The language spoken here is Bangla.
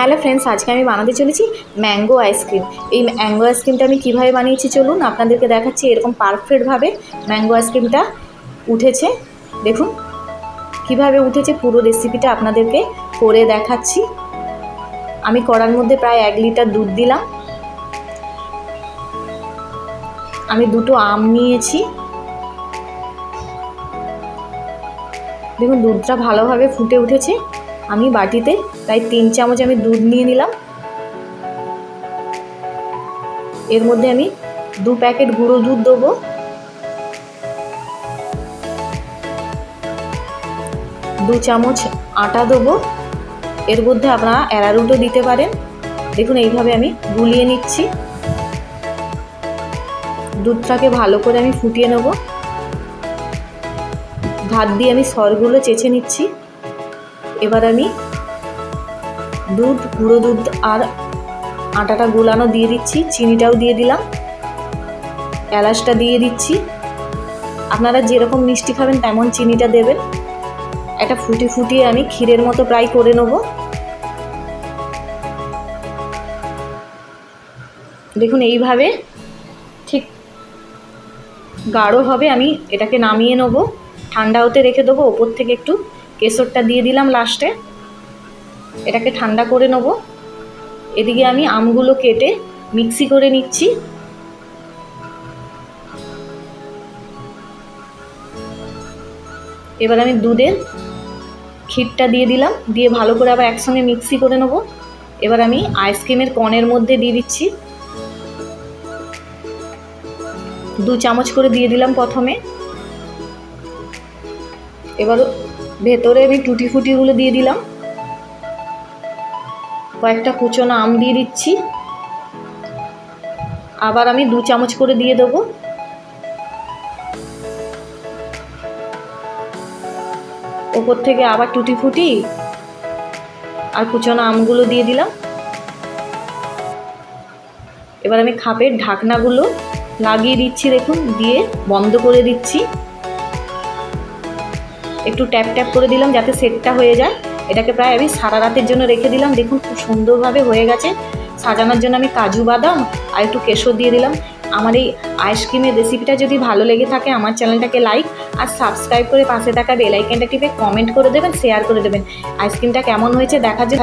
হ্যালো ফ্রেন্ডস, আজকে আমি বানাতে চলেছি ম্যাঙ্গো আইসক্রিম। এই ম্যাঙ্গো আইসক্রিমটা আমি কীভাবে বানিয়েছি চলুন আপনাদেরকে দেখাচ্ছি, এরকম পারফেক্টভাবে ম্যাঙ্গো আইসক্রিমটা উঠেছে। দেখুন, কীভাবে উঠেছে পুরো রেসিপিটা আপনাদেরকে করে দেখাচ্ছি। আমি কড়ার মধ্যে প্রায় এক লিটার দুধ দিলাম। আমি দুটো আম নিয়েছি। দেখুন, দুধটা ভালোভাবে ফুটে উঠেছে। আমি বাটিতে প্রায় তিন চামচ আমি দুধ নিয়ে নিলাম। এর মধ্যে আমি দু প্যাকেট গুঁড়ো দুধ দেবো। দু চামচ আটা দেবো। এর মধ্যে আপনারা অ্যারারুটও দিতে পারেন। দেখুন, এইভাবে আমি গুলিয়ে নিচ্ছি। দুধটাকে ভালো করে আমি ফুটিয়ে নেব। ভাত দিয়ে আমি সরগুলো চেঁচে নিচ্ছি। এবার আমি দুধ, গুঁড়ো দুধ আর আটাটা গোলানো দিয়ে দিচ্ছি, চিনিটাও দিয়ে দিলাম, এলাচটা দিয়ে দিচ্ছি। আপনারা যেরকম মিষ্টি খাবেন তেমন চিনিটা দেবেন। একটা ফুটি ফুটিয়ে আমি ক্ষীরের মতো প্রায় করে নেব। দেখুন, এইভাবে ঠিক গাঢ় হবে, আমি এটাকে নামিয়ে নেব। ঠান্ডা হতে রেখে দেবো, ওপর থেকে একটু কেশরটা দিয়ে দিলাম লাস্টে এটাকে ঠান্ডা করে নেব। এদিকে আমি আমগুলো কেটে মিক্সি করে নিচ্ছি। এবার আমি দুধের ক্ষীরটা দিয়ে দিলাম। দিয়ে ভালো করে আবার একসঙ্গে মিক্সি করে নেব। এবার আমি আইসক্রিমের কনের মধ্যে দিয়ে দিচ্ছি। দু চামচ করে দিয়ে দিলাম প্রথমে। এবার ভেতরে আমি টুটি ফুটিগুলো দিয়ে দিলাম। কয়েকটা কুচনো আম দিয়ে দিচ্ছি। আবার আমি দু চামচ করে দিয়ে দেবো। ওপর থেকে আবার টুটি ফুটি আর কুচনো আমগুলো দিয়ে দিলাম। এবার আমি খাপের ঢাকনাগুলো লাগিয়ে দিচ্ছি, দেখুন, দিয়ে বন্ধ করে দিচ্ছি। একটু ট্যাপ ট্যাপ করে দিলাম যাতে সেটটা হয়ে যায়। এটাকে প্রায় আমি সারা রাতের জন্য রেখে দিলাম। দেখুন খুব সুন্দরভাবে হয়ে গেছে। সাজানোর জন্য আমি কাজু বাদাম আর একটু কেশর দিয়ে দিলাম। আমার এই আইসক্রিমের রেসিপিটা যদি ভালো লেগে থাকে, আমার চ্যানেলটাকে লাইক আর সাবস্ক্রাইব করে পাশে থাকা বেলাইকেনটা টিপে কমেন্ট করে দেবেন শেয়ার করে দেবেন। আইসক্রিমটা কেমন হয়েছে, দেখা জন্য